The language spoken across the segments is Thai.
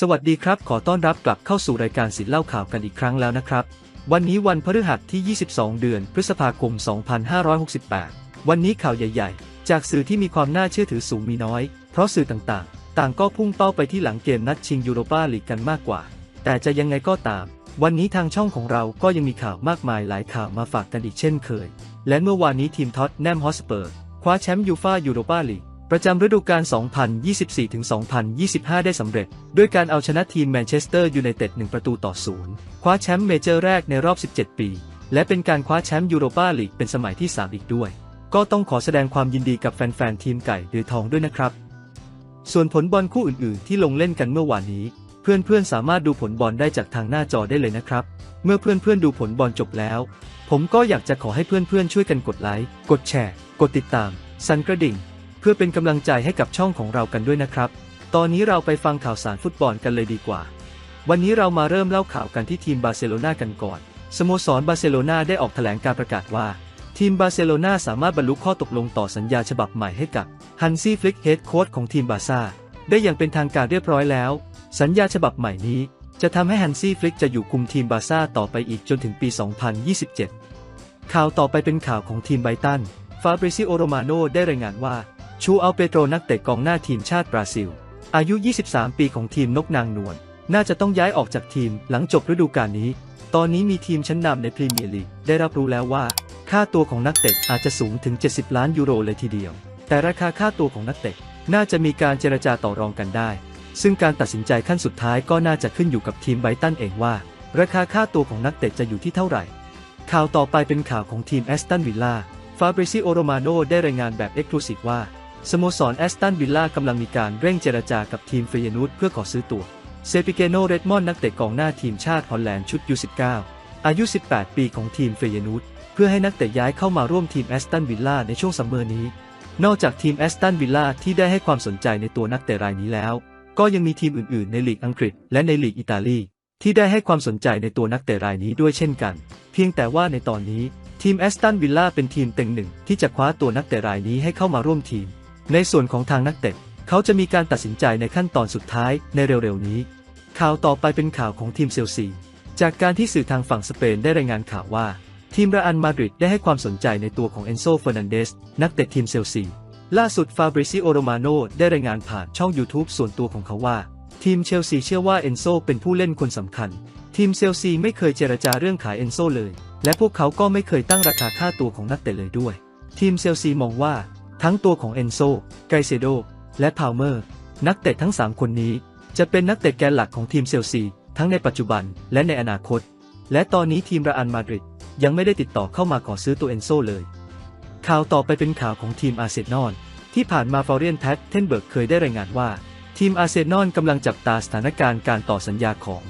สวัสดีครับ ขอต้อนรับกลับเข้าสู่รายการสินเล่าข่าวกันอีกครั้งแล้วนะครับ วันนี้วันพฤหัสที่ 22 เดือนพฤษภาคม 2568 วันนี้ข่าวใหญ่ ๆ จากสื่อที่มีความน่าเชื่อถือสูงมีน้อย เพราะสื่อต่างๆ ต่างก็พุ่งเป้าไปที่หลังเกมนัดชิงยูโรปาลีกกันมากกว่า แต่จะยังไงก็ตาม วันนี้ทางช่องของเราก็ยังมีข่าวมากมายหลายข่าวมาฝากกันอีกเช่นเคย และเมื่อวานนี้ทีมท็อตแนมฮอสเปอร์คว้าแชมป์ยูฟายูโรปาลีก ประจำฤดูกาล 2024-2025 ได้สำเร็จ ด้วยการเอาชนะทีมแมนเชสเตอร์ยูไนเต็ด 1 ประตูต่อศูนย์คว้าแชมป์เมเจอร์แรกในรอบ 17 ปี และเป็นการคว้าแชมป์ยูโรปาลีกเป็นสมัยที่ 3 อีกด้วย ก็ต้องขอแสดงความยินดีกับแฟนๆ ทีมไก่หรือทองด้วยนะครับ ส่วนผลบอลคู่อื่นๆ ที่ลงเล่นกันเมื่อวานนี้ เพื่อนๆ สามารถดูผลบอลได้จากทางหน้าจอได้เลยนะครับ เมื่อเพื่อนๆ ดูผลบอลจบแล้ว ผมก็อยากจะขอให้เพื่อนๆ ช่วยกันกดไลค์ กดแชร์ กดติดตาม สั่นกระดิ่ง พื่อเป็นกำลังใจให้กับช่องของเรากันด้วยนะครับ ตอนนี้เราไปฟังข่าวสารฟุตบอลกันเลยดีกว่า วันนี้เรามาเริ่มเล่าข่าวกันที่ทีมบาร์เซโลนากันก่อน สโมสรบาร์เซโลนาได้ออกแถลงการประกาศว่า ทีมบาร์เซโลนาสามารถบรรลุข้อตกลงต่อสัญญาฉบับใหม่ให้กับฮันซี่ฟลิกเฮดโค้ชของทีมบาซ่าได้อย่างเป็นทางการเรียบร้อยแล้ว สัญญาฉบับใหม่นี้ จะทำให้ฮันซี่ฟลิกจะอยู่คุมทีมบาซ่าต่อไปอีกจนถึงปี 2027 ข่าวต่อไปเป็นข่าวของทีมไบตันฟาบริซิโอโรมาโนได้รายงานว่า ชูอัลเปโตรนักเตะกองหน้าทีมชาติบราซิล อายุ 23 ปีของทีมนกนางนวล น่าจะต้องย้ายออกจากทีมหลังจบฤดูกาลนี้ ตอนนี้มีทีมชั้นนำในพรีเมียร์ลีกได้รับรู้แล้วว่า ค่าตัวของนักเตะอาจจะสูงถึง 70 ล้านยูโรเลยทีเดียว แต่ราคาค่าตัวของนักเตะน่าจะมีการเจรจาต่อรองกันได้ ซึ่งการตัดสินใจขั้นสุดท้ายก็น่าจะขึ้นอยู่กับทีมไบรตันเองว่า ราคาค่าตัวของนักเตะจะอยู่ที่เท่าไหร่ ข่าวต่อไปเป็นข่าวของทีมแอสตันวิลล่า ฟาบริซิโอโรมาโนได้รายงานแบบเอ็กซ์คลูซีฟว่า สโมสรแอสตันวิลล่ากำลังมีการเร่งเจรจากับทีมเฟยนูตเพื่อขอซื้อตัว เซปิเกโนเรดมอนนักเตะกองหน้าทีมชาติฮอลแลนด์ชุด U19 อายุ 18 ปีของทีมเฟยนูตเพื่อให้นักเตะย้ายเข้ามาร่วมทีมแอสตันวิลล่าในช่วงซัมเมอร์นี้ นอกจากทีมแอสตันวิลล่าที่ได้ให้ความสนใจในตัวนักเตะรายนี้แล้ว ก็ยังมีทีมอื่นๆ ในลีกอังกฤษ และในลีกอิตาลีที่ได้ให้ความสนใจในตัวนักเตะรายนี้ด้วยเช่นกัน เพียงแต่ว่าในตอนนี้ ทีมแอสตันวิลล่าเป็นทีมเต็งหนึ่งที่จะคว้าตัวนักเตะรายนี้ให้เข้ามาร่วมทีม ในส่วนของทางนักเตะเขาจะมีการตัดสินใจในขั้นตอนสุดท้ายในเร็วๆนี้ ข่าวต่อไปเป็นข่าวของทีมเซลซี จากการที่สื่อทางฝั่งสเปนได้รายงานข่าวว่า ทีมเรอัลมาดริดได้ให้ความสนใจในตัวของเอนโซเฟอร์นันเดสนักเตะทีมเซลซี ล่าสุดฟาบริซิโอโรมาโนได้รายงานผ่านช่อง YouTube ส่วนตัวของเขาว่า ทีมเชลซีเชื่อว่าเอนโซเป็นผู้เล่นคนสำคัญ ทีมเชลซีไม่เคยเจรจาเรื่องขายเอนโซเลย และพวกเขาก็ไม่เคยตั้งราคาค่าตัวของนักเตะเลยด้วย ทีมเชลซีมองว่า ทั้งตัวของเอนโซ ไกเซโด และพาวเมอร์ นักเตะทั้ง 3 คนนี้ จะเป็นนักเตะแกนหลักของทีมเชลซีทั้งในปัจจุบันและในอนาคต และตอนนี้ทีมเรอัลมาดริดยังไม่ได้ติดต่อเข้ามาขอซื้อตัวเอนโซเลย ข่าวต่อไปเป็นข่าวของทีมอาร์เซนอลที่ผ่านมาฟอเรียนแพทเทนเบิร์กเคยได้รายงานว่า ทีมอาร์เซนอลกำลังจับตาสถานการณ์การต่อสัญญาของ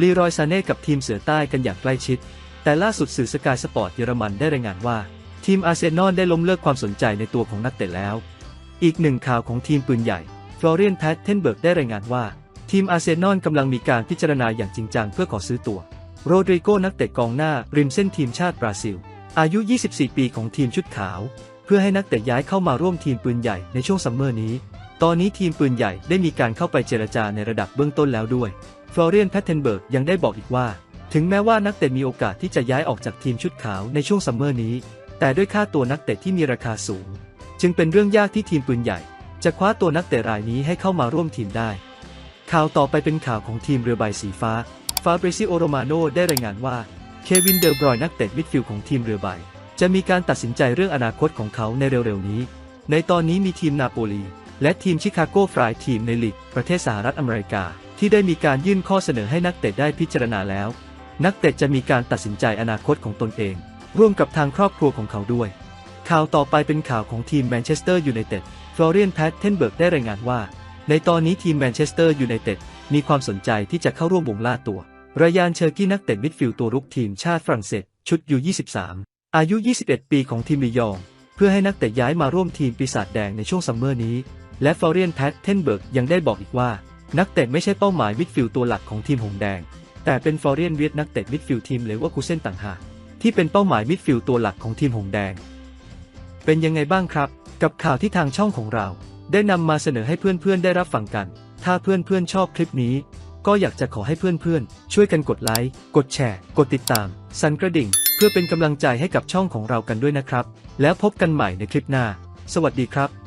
ลีรอยซาเน่กับทีมเสือใต้กันอย่างใกล้ชิด แต่ล่าสุดสื่อสกายสปอร์ตเยอรมันได้รายงานว่า ทีมอาร์เซนอลได้ล้มเลิกความสนใจในตัวของนักเตะแล้ว อีกหนึ่งข่าวของทีมปืนใหญ่ฟลอเรียนแพทเทนเบิร์กได้รายงานว่า ทีมอาร์เซนอลกำลังมีการพิจารณาอย่างจริงจังเพื่อขอซื้อตัว โรดริโกนักเตะกองหน้าริมเส้นทีมชาติบราซิล อายุ 24 ปีของทีมชุดขาว เพื่อให้นักเตะย้ายเข้ามาร่วมทีมปืนใหญ่ในช่วงซัมเมอร์นี้ ตอนนี้ทีมปืนใหญ่ได้มีการเข้าไปเจรจาในระดับเบื้องต้นแล้วด้วยฟลอเรียนแพทเทนเบิร์กยังได้บอกอีกว่า ถึงแม้ว่านักเตะมีโอกาสที่จะย้ายออกจากทีมชุดขาวในช่วงซัมเมอร์นี้ แต่ด้วยค่าตัวนักเตะที่มีราคาสูง จึงเป็นเรื่องยากที่ทีมปืนใหญ่ จะคว้าตัวนักเตะรายนี้ให้เข้ามาร่วมทีมได้ ข่าวต่อไปเป็นข่าวของทีมเรือใบสีฟ้า ฟาบริซิโอโรมาโนได้รายงานว่า เควินเดอร์บรอยนักเตะมิดฟิลด์ของทีมเรือใบ จะมีการตัดสินใจเรื่องอนาคตของเขาในเร็วๆนี้ ในตอนนี้มีทีมนาโปลีและทีมชิคาโกฟรายทีมในลีกประเทศสหรัฐอเมริกา ที่ได้มีการยื่นข้อเสนอให้นักเตะได้พิจารณาแล้ว นักเตะจะมีการตัดสินใจอนาคตของตนเอง ร่วมกับทางครอบครัวของเขาด้วย ข่าวต่อไปเป็นข่าวของทีมแมนเชสเตอร์ยูไนเต็ด ฟลอเรียนแพทเทนเบิร์กได้รายงานว่า ในตอนนี้ทีมแมนเชสเตอร์ยูไนเต็ดมีความสนใจที่จะเข้าร่วมวงล่าตัว รายานเชอร์กี้นักเตะมิดฟิลด์ตัวรุกทีมชาติฝรั่งเศส ชุดยู23อายุ 21 ปีของทีมลียอง เพื่อให้นักเตะย้ายมาร่วมทีมปีศาจแดงในช่วงซัมเมอร์นี้ และฟลอเรียนแพทเทนเบิร์กยังได้บอกอีกว่า นักเตะไม่ใช่เป้าหมายมิดฟิลด์ตัวหลักของทีมหงแดง แต่เป็นฟลอเรียนเวียดนักเตะมิดฟิลด์ทีมเลเวอร์คูเซนต่างหาก ที่เป็นเป้าหมายมิดฟิลด์ตัวหลักของทีมหงแดง เป็นยังไงบ้างครับ กับข่าวที่ทางช่องของเรา ได้นำมาเสนอให้เพื่อนๆได้รับฟังกัน ถ้าเพื่อนๆชอบคลิปนี้ ก็อยากจะขอให้เพื่อนๆ ช่วยกันกดไลค์ กดแชร์ กดติดตาม สั่นกระดิ่ง เพื่อเป็นกำลังใจให้กับช่องของเรากันด้วยนะครับ แล้วพบกันใหม่ในคลิปหน้า สวัสดีครับ